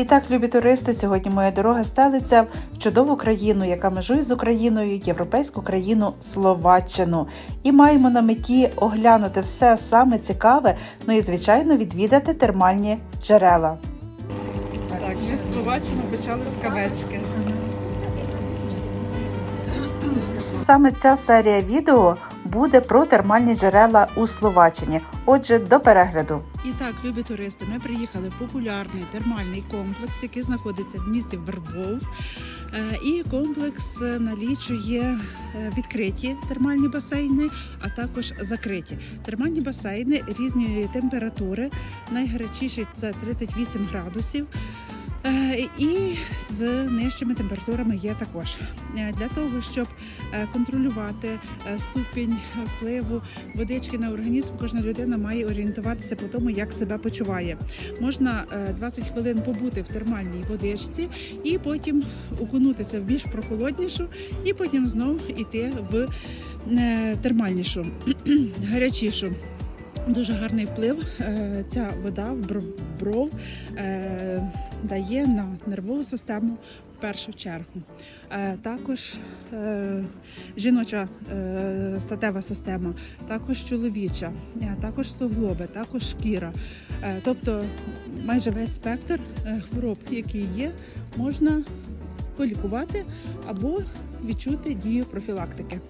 І так, любі туристи, сьогодні моя дорога стелиться в чудову країну, яка межує з Україною, європейську країну Словаччину. І маємо на меті оглянути все саме цікаве, ну і звичайно відвідати термальні джерела. Так, ми в Словаччину почали з кавечки. Саме ця серія відео буде про термальні джерела у Словаччині. Отже, до перегляду. І так, любі туристи, ми приїхали в популярний термальний комплекс, який знаходиться в місті Вербов. Е, І комплекс е, налічує е, відкриті термальні басейни, а також закриті. Термальні басейни різної температури. Найгарячіший це 38 градусів. І з нижчими температурами є також для того, щоб контролювати е, ступінь впливу водички на організм, кожна людина має орієнтуватися по тому, як себе почуває. Можна е, 20 хвилин побути в термальній водичці і потім окунутися в більш прохолоднішу, і потім знов іти в е, термальнішу, гарячішу. Дуже гарний вплив е, ця вода в бров е, дає на нервову систему в першу чергу. Е, Також жіноча статева система, також чоловіча, також суглоби, також шкіра. Тобто майже весь спектр хвороб, які є, можна полікувати або відчути дію профілактики.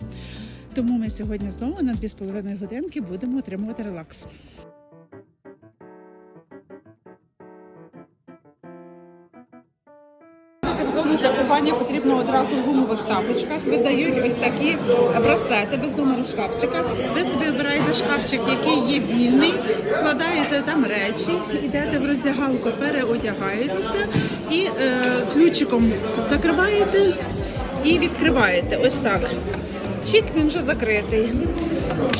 Тому ми сьогодні знову на 2,5 годинки будемо отримувати релакс. Зону для купання потрібно одразу в гумових тапочках. Видають ось такі браслети без номеру шкафчика. Ви собі обираєте шкафчик, який є вільний, складаєте там речі, йдете в роздягалку, переодягаєтеся і е, ключиком закриваєте і відкриваєте. Ось так. Чік він вже закритий.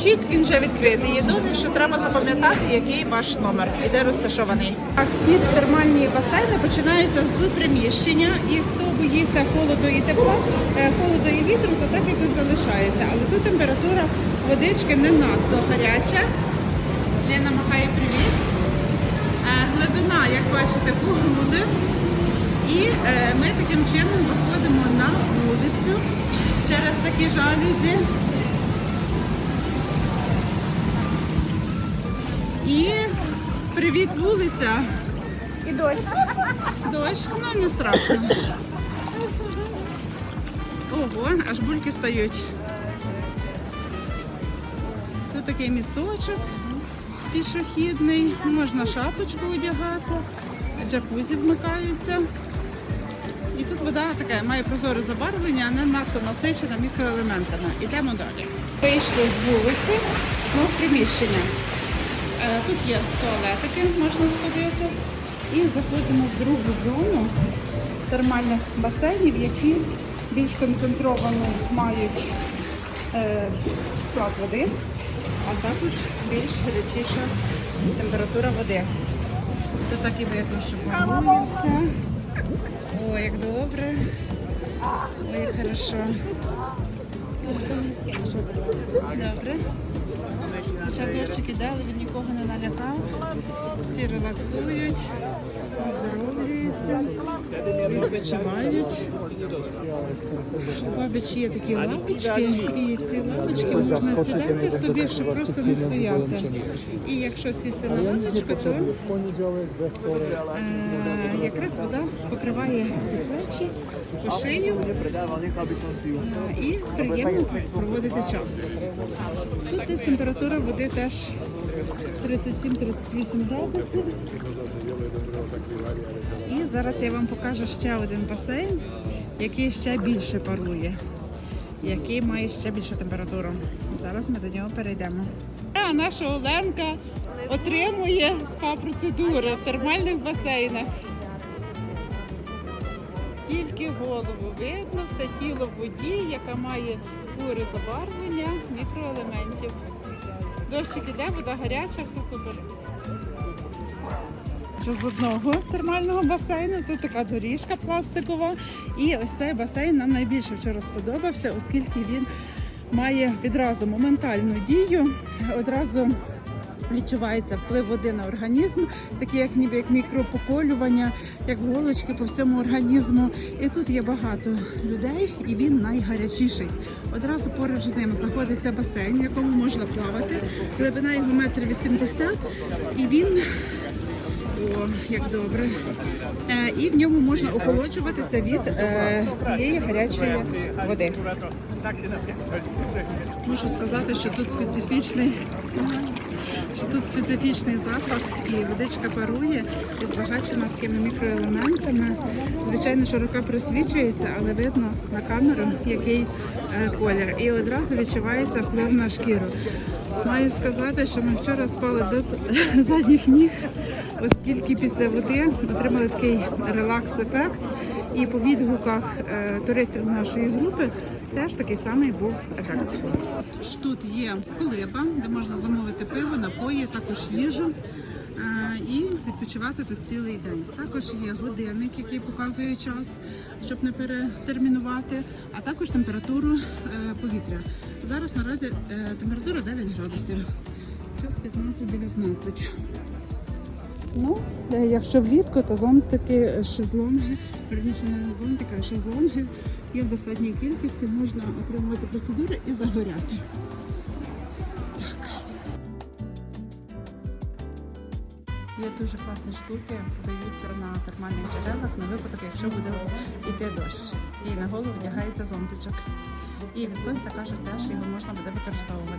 Чік він вже відкритий. Єдине, що треба запам'ятати, який ваш номер і де розташований. Так, всі термальні басейни починаються з приміщення, і хто боїться холоду і тепла, е, холоду і вітру, то так і тут залишається. Але тут температура водички не надто гаряча. Лена махає привіт. Е, Глибина, як бачите, по груди. І е, ми таким чином виходимо на вулицю через такі жалюзі. І привіт, вулиця. І дощ. Дощ, ну не страшно. Ого, аж бульки стають. Тут такий місточок пішохідний, можна шапочку одягати, джакузі вмикаються. І тут вода така має прозоре забарвлення, а не надто насичена мікроелементами. Ідемо далі. Вийшли з вулиці, ну, в приміщення. Е, Тут є туалетики, можна сходити. І заходимо в другу зону термальних басейнів, які більш концентровану мають е, склад води, а також більш гарячіша температура води. Тут так і видно, що все. О, як добре. Як хорошо. Добре. Хоча дощик іде, він нікого не налякав. Всі релаксують, оздоровлюються, відпочивають. Обіч є такі лавочки, і ці лавочки можна сідати собі, щоб просто не стояти. І якщо сісти на лавочку, то е, якраз вода покриває всі плечі, по шию е, і приємно проводити час. Тут десь температура води теж 37-38 градусів. І зараз я вам покажу ще один басейн, який ще більше парує, який має ще більшу температуру. Зараз ми до нього перейдемо. А наша Оленка отримує спа-процедури в термальних басейнах. Тільки голову видно, все тіло в воді, яка має буре забарвлення мікроелементів. Дощик іде, вода гаряча, все супер. Що з одного термального басейну, тут така доріжка пластикова. І ось цей басейн нам найбільше вчора сподобався, оскільки він має відразу моментальну дію, одразу Відчувається вплив води на організм, такі як ніби як мікропоколювання, як голочки по всьому організму. І тут є багато людей, і він найгарячіший. Одразу поруч з ним знаходиться басейн, в якому можна плавати. Глибина його метр вісімдесят, і він як добре. Е, і в ньому можна охолоджуватися від е, цієї гарячої води. Можу сказати, що тут специфічний. Що тут специфічний запах і водичка парує і збагачена такими мікроелементами. Звичайно, що рука просвічується, але видно на камеру, який е, колір. І одразу відчувається вплив на шкіру. Маю сказати, що ми вчора спали без задніх ніг, оскільки після води отримали такий релакс-ефект. І по відгуках е, туристів з нашої групи теж такий самий був ефект. Тут є колиба, де можна замовити пиво, напої, також їжу. е, І відпочивати тут цілий день. Також є годинник, який показує час, щоб не перетермінувати, а також температуру е, повітря. Зараз наразі е, температура 9 градусів. Час 15-19. Ну, е, якщо влітку, то зонтики, е, шезлонги, верніше не зонтики, а шезлонги є в достатній кількості, можна отримувати процедури і загоряти. Так. Є дуже класні штуки, продаються на термальних джерелах на випадок, якщо буде йти дощ. І на голову вдягається зонтичок. І від сонця кажуть, теж його можна буде використовувати.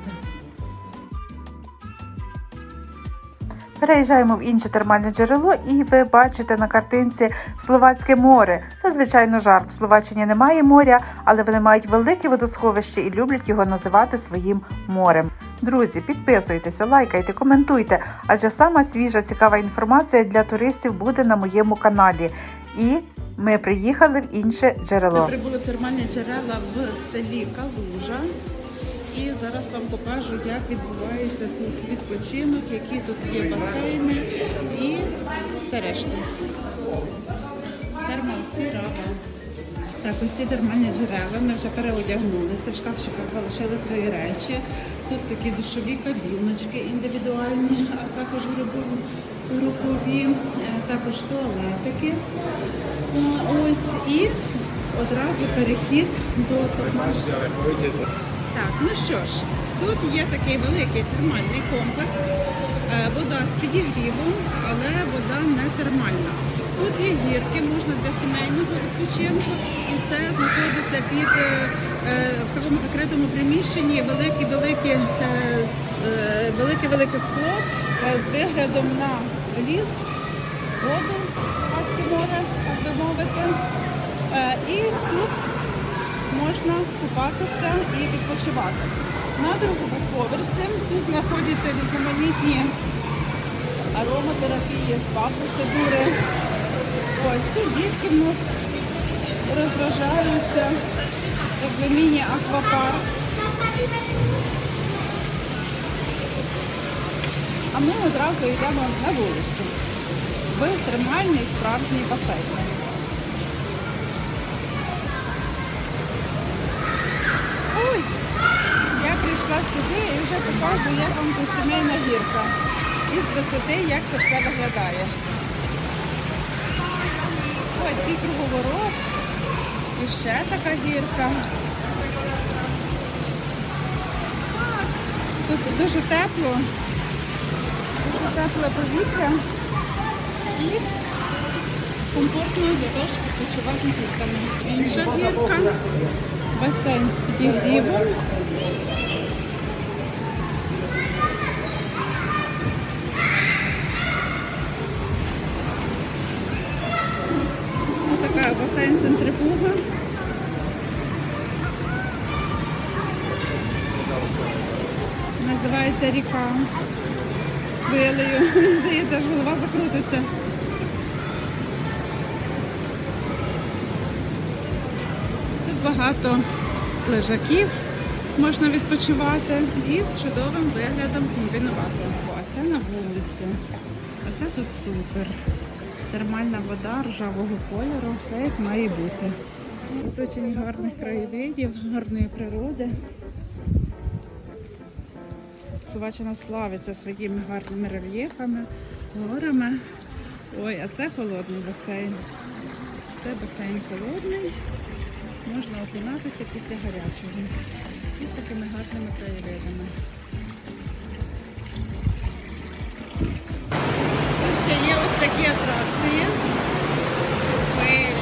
Переїжджаємо в інше термальне джерело, і ви бачите на картинці Словацьке море. Та, звичайно, жарт. В Словаччині немає моря, але вони мають велике водосховище і люблять його називати своїм морем. Друзі, підписуйтеся, лайкайте, коментуйте, адже сама свіжа цікава інформація для туристів буде на моєму каналі. І ми приїхали в інше Ми джерело. прибули в термальні джерела в селі Калужа. І зараз вам покажу, як відбувається тут відпочинок, які тут є басейни і все решта. Термосірава. Так, ось ці термальні джерела. Ми вже переодягнулися, в шкафчиках залишили свої речі. Тут такі душові кабіночки індивідуальні, а також групові, е, також туалетики. Е, Ось і одразу перехід до. Так, ну що ж, тут є такий великий термальний комплекс. Е, Вода з підігрівом, але вода не термальна. Тут є гірки, можна для сімейного відпочинку і все знаходиться під е, е, в такому закритому приміщенні велике-велике велике-велике скло з виглядом на ліс, воду, море, так би мовити. І тут можна купатися і відпочивати. На другому поверсі тут знаходяться різноманітні ароматерапії, спа-процедури. Ось тут дітки в нас розважаються, якби міні-аквапарк. А ми одразу йдемо на вулицю в термальний справжній басейн. Сюди і вже покажу, як вам тут сімейна гірка. І з висоти, як це все виглядає. Ось такий круговорот. І ще така гірка. Тут дуже тепло, дуже тепле повітря і комфортно для того, щоб відпочивати з дітками. Інша гірка басейн з підігрівом. Ось така басейн. Називається ріка з хвилею. Здається, аж голова закрутиться. Тут багато лежаків можна відпочивати і з чудовим виглядом комбінувати. Це на вулиці. А це тут супер. Термальна вода ржавого кольору, все як має бути. Оточені гарних краєвидів, гарної природи. Словаччина славиться своїми гарними рельєфами, горами. Ой, а це холодний басейн. Це басейн холодний. Можна окунатися після гарячого. І з такими гарними краєвидами. такі атракції. Ми